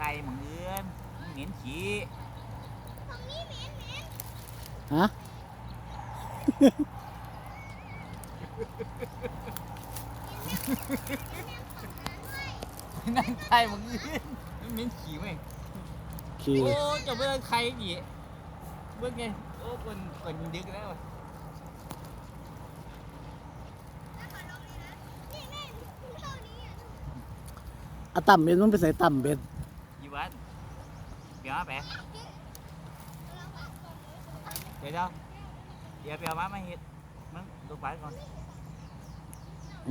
ข่เหมือนเอื้อนมึงเหม็นขี้ฮะนั่งไข่เหมือนเอื้อนมึงเหม็นขี้ไหมขี่โอ้จะเบิ่งไข่ดิเบิ่งไงโอ้คนคนดึกแล้วว่ะอะต่ำเบ็ดมันไปใส่ต่ำเบ็ดอยู่บ้าน เดี๋ยวมาแปะเดี๋ยวเดี๋ยวเดี๋ยวไปเอามามาเฮ็ดมึงดูไปก่อน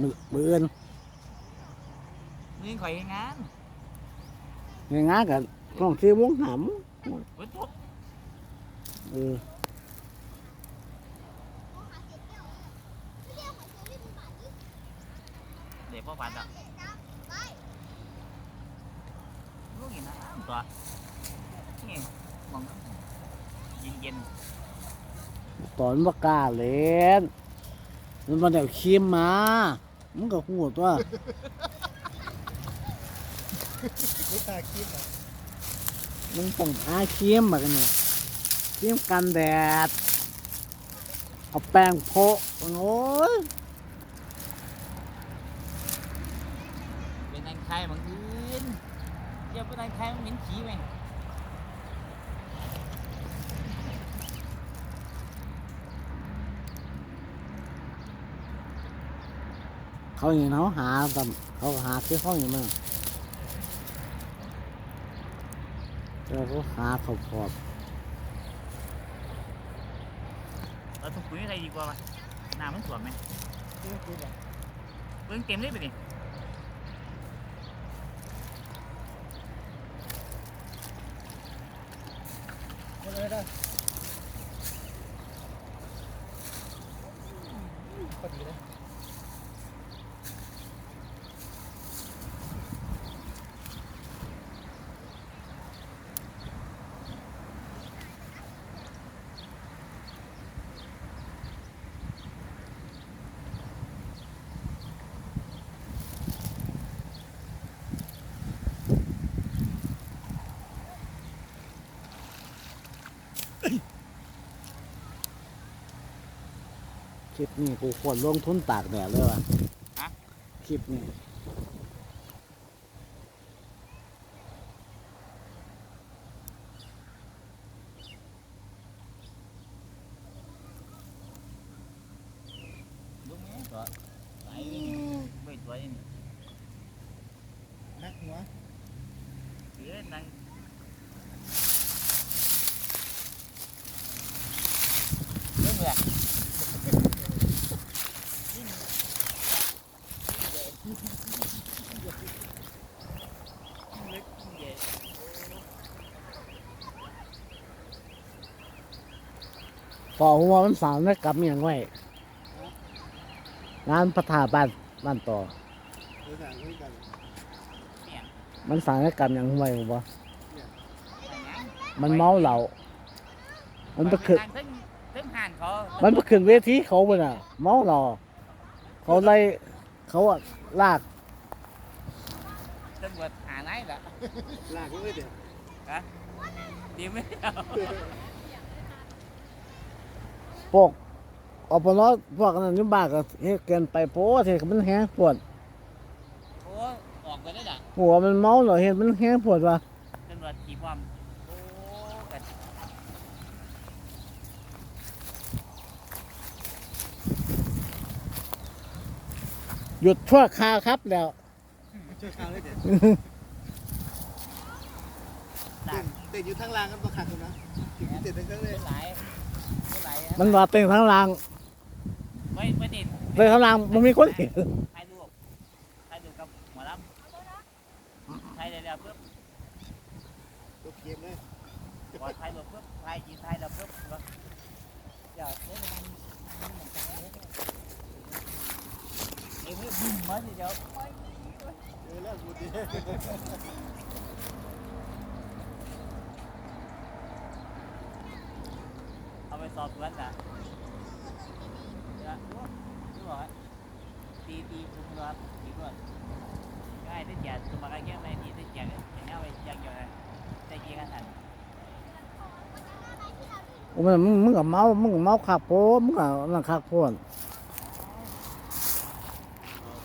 มือมืออื่ นมึงข่อยเฮ็ดงานง่ายๆกันกล้องที่วงหามฝนตกเออเดี๋ยวพ่อปันอะลูกเห็นนะตัวนี่มองเย็นเย็นตอนว่ากล้าเล่นมันมาเดี๋ยวคิมมามันก็หูตัวไม่ตาคิดอะมันต้องหาครีมมากันเนี่ยครีมกันแดดเอาแป้งโพะโอ้ยเป็นนางไข่บางอื่นเดี๋ยวเป็นนางไข่มันเหม็นขี้ไหม เขาอย่างเขาหาตำเขาหาที่ห้องอย่างนั้นแล้วเขาหาเขาพอบเราถูกปุ๋ยอะไรดีกว่าไหมน้ำมันสวมไหมเบิ่งเต็มเลยไปดิก็เลยได้พอดีเลย ลิปนี้กูควรลงทุนตากแดดเลยว่ะคลิปนี้ดูไหมตัวไหลไม่ตัวนี่ นักหัว เสือนางเรื่องอะไรเล็กใหญ่ พอหัวมันสาวนักกลับเมียงไว้งานพระธาตุบ้านบ้านต่อเดี๋ยวสั่งให้กันเนี่ยมันสาวนักกลับอย่างไว้บ่ไปไหนมันเมาเหล้ามันไปขึ้นถึงถึงห่านเขามันไปขึ้นเวทีเขาบ่น่ะ เมาเหล้าเขาไล่เขาอะลากตำรวจหาไหนล่ะลากเลยเดี๋ยวดีไม่เอา พวกอปนพวกนั้นอยุ่บ้านก็เฮ็ดเกินไปโพดเฮ็ดให้มันแห้งปวดโอ้ออกไปได้ด่ะหัวมันเมาเหรอเฮ็ดมันแห้งปวดว่ะตำรวจขี่ความโอ้กันหยุดชั่วคราวครับแล้วช่วยข้าวเลยเดี๋ยวต่างเต้นอยู่ทั้งรางกันประคักอยู่นะถึงเต้นทั้งเครื่องเลยเป็นหลาย เป็นหลายมันว่าเต็งทั้งรางไม่ไม่ติดเต็งทั้งรางมันมีคนเห็นถ่ายรูปถ่ายรูปกับหมอลำถ่ายได้แล้วปุ๊บตัวเกมเลยพอถ่ายรูปปุ๊บถ่ายจีถ่ายแล้วปุ๊บก็เดี๋ยวเดี๋ยวมันมันเหมือนกันเลยเอ้ยบึ้มมาทีเดียวเออแล้วกูดี เอาไป สอบสวนนะเดี๋ยวรู้รู้เหรอตีตีคุณตำรวจตีตำรวจก็ไอ้ที่แจกตัวมาก็แค่ไม่ที่ที่แจกอย่างเงี้ยไปยังอยู่นะได้กี่กันทันโอ้ยมึงมึงกับเมา มึงกับเมาขับโพมึงกับนั่งขับโพน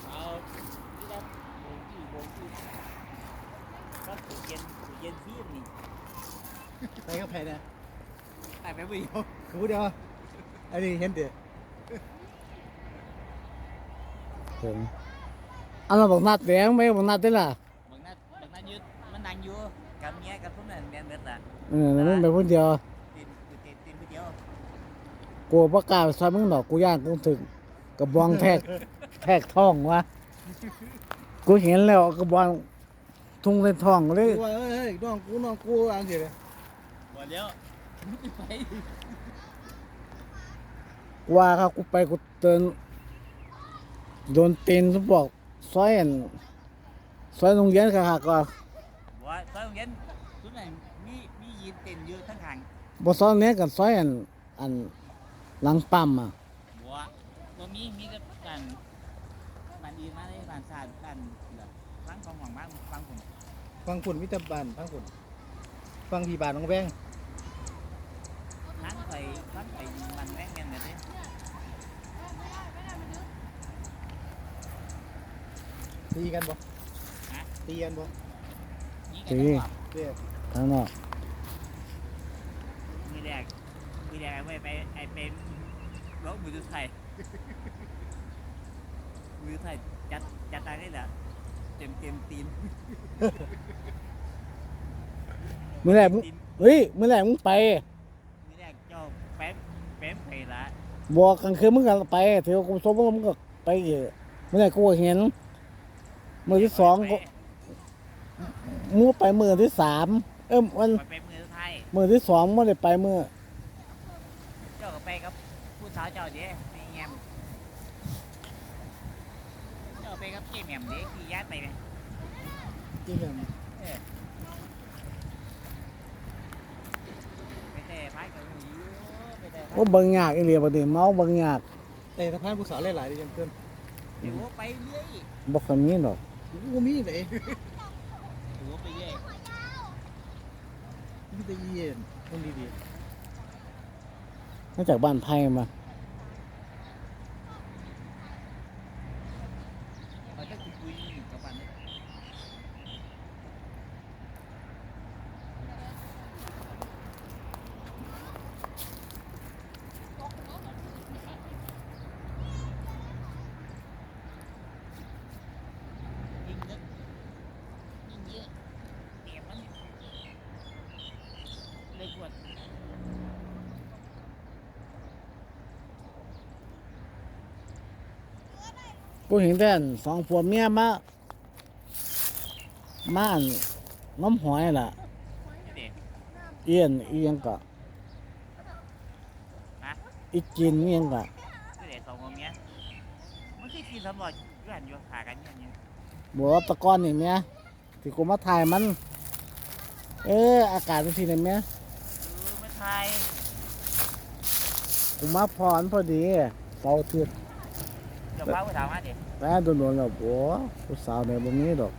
เอาที่นั่นโบกี้โบกี้ก็ตู้เย็นตู้เย็นที่นี่ ไปกับแพ้เนี่ย ไปไปวิ่ง คือพู ดเดียวอะอันนี้เห็นเดี๋ยวถึงอันนั้นบอกนัดแดงไหมบอกนัดได้ล่ะบางนัดบางนัดยืดมันนั่งอยู่กับเมียกับพวกนั้นแม่นเบิดละเออมึงไปคนเดียวตีนตีนตีนผู้เดียวกูประกล้าศซอยมึงดอกกูย่านกูถึงกระบองแทกแทกท้องวะกูเห็นแล้วกระบองทุ่งในท้องเลย กูว่าเอ้ยน้องกูน้องกูอันเดียวเลย บ่เดียวไป กูว่าครับกูไปกูเตือนโดนตีนทุกบอกซอยอันซอยโรงเรียนค่ะก็บ่ตอนเย็นทุกนั้นมีมียีนเต้นอยู่ทั้งข้างบ่ซอยเนี้ยกันซอยอันอันหลังปั๊มอะบัวบ่มีมีแต่กันบ้านอื่นมาเลยบ้านชาติบ้านเหลือฟังของหวังบ้านฟังผมฟังฝุ่นมิตรบานฟังฝุ่นฟังพี่บานน้องแบง ทั้งไปทั้งไปมันแม่งเงี้ยเลยเด้ ตีกันบ่ตีกันบ่นี่กันทั้งหมดเดี๋ยวทางนอกมีแรกมีแรกไว้ไปไอเป็นรถมือถือไทยมือถือไทยจัดจัดตายได้เหรอเต็มเต็มตีนมื้อแรกมึงตีนเฮ้ยมื้อแรกมึงไปมีแรกเจ้าแป๊บแป๊บไปละบอกกลางคืนมึงก็ไปเที่ยวกูสมมติมึงก็ไปอีกมื้อแรกกูก็เห็น มื้อที่สองก็มึงไปมื้อที่สามเอ้มวันไปเป็นมือถือไทยมื้อที่สองมึงได้ไปมื้อเจ้าก็ไปกับผู้สาวเจ้าเด้ไม่แงมเจ้าไปกับเกมแหมเด้ขี่ย้ายไปไหมจริงเหรอไปแต่พายกับหนูไปแต่โอ้เบิ่งยากอีหลีบัดนี้เมาเบิ่งยากแต่สะพานผู้สาวหลายๆดิจังเกินเดี๋ยวไปเรื่อยบ่ค่อยมีดอก กูมีไหนเดี๋ยวไปเรื่อยมีแต่เย็นคนดีมาจากบ้านไผ่มาเราจะคุยคุยกับมันเนี่ยยิ่งนึกยิ่งเยอะเก็บมันเนี่ยเลยปวด กูเห็นแต่อันสองผัวเมียมามาอันน้ำหอยล่ะเด็กเอียนอีหยังก็ฮะอีจินอีหยังก็เด็กสองคนเนี้ยมันคือกินสำรวจอยู่หันอยู่หากันอย่างเงี้ยบอกว่าแตะกอนนี่แม่ที่กูมาถ่ายมัน เออ อากาศเป็นสิเนี่ยแม่เออมาไทยกูมาพรพอดีเสาร์อาทิ ตย์เดี๋ยวพาไปถามมาดิแต่โดนๆแล้วโอ้ผู้สาวเนี่ยบ่มีดอก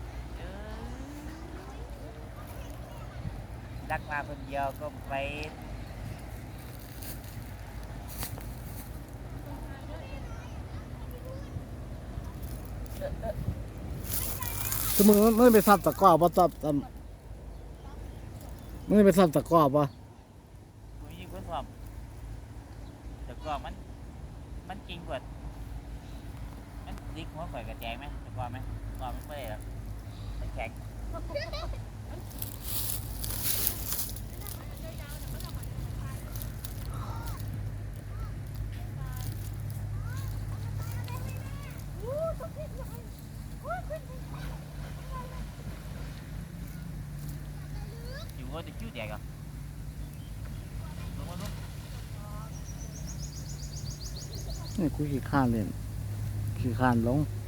รักมาคนเดียวก็ไปคือมึงมึงไปซับตะกร้อบ่ะซับตะมึงไปซับตะกร้อบ่ะกูยิงคนสอบแต่ก็มัน มันจริงกว่า ดิกหัวข่อยกระแจงไหมแต่ก่อนไหมก่อนมันไม่ได้หรอกมันแข็งอยู่ว่าจะคิ้วแดกอะนี่กูขี้ข้าเล่น ขี้ข้านลงเ